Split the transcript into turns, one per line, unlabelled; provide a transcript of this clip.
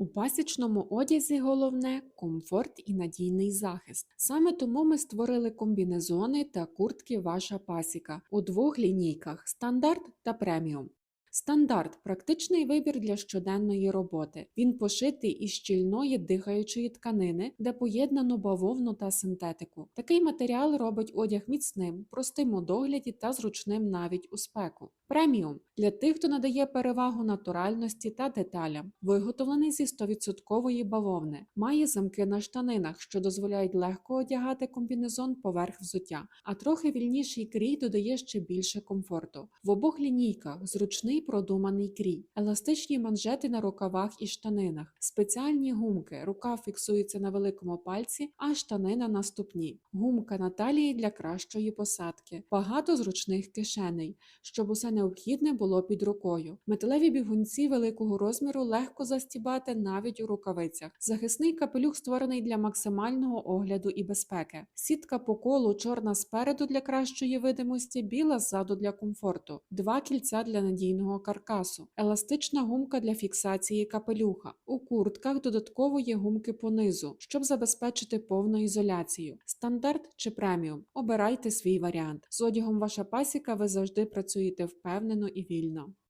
У пасічному одязі головне комфорт і надійний захист. Саме тому ми створили комбінезони та куртки Ваша пасіка у двох лінійках стандарт та преміум. Стандарт практичний вибір для щоденної роботи. Він пошитий із щільної дихаючої тканини, де поєднано бавовну та синтетику. Такий матеріал робить одяг міцним, простим у догляді та зручним навіть у спеку. Преміум для тих, хто надає перевагу натуральності та деталям, виготовлений зі 100% бавовни, має замки на штанинах, що дозволяють легко одягати комбінезон поверх взуття, а трохи вільніший крій додає ще більше комфорту. В обох лінійках зручний продуманий крій, еластичні манжети на рукавах і штанинах, спеціальні гумки, рука фіксується на великому пальці, а штанина на ступні, гумка на талії для кращої посадки, багато зручних кишеней, щоб усе необхідне було під рукою. Металеві бігунці великого розміру легко застібати навіть у рукавицях. Захисний капелюх створений для максимального огляду і безпеки. Сітка по колу чорна спереду для кращої видимості, біла ззаду для комфорту, два кільця для надійного каркасу, еластична гумка для фіксації капелюха. У куртках додатково є гумки понизу, щоб забезпечити повну ізоляцію. Стандарт чи преміум. Обирайте свій варіант. З одягом ваша пасіка ви завжди працюєте впевнено і вільно.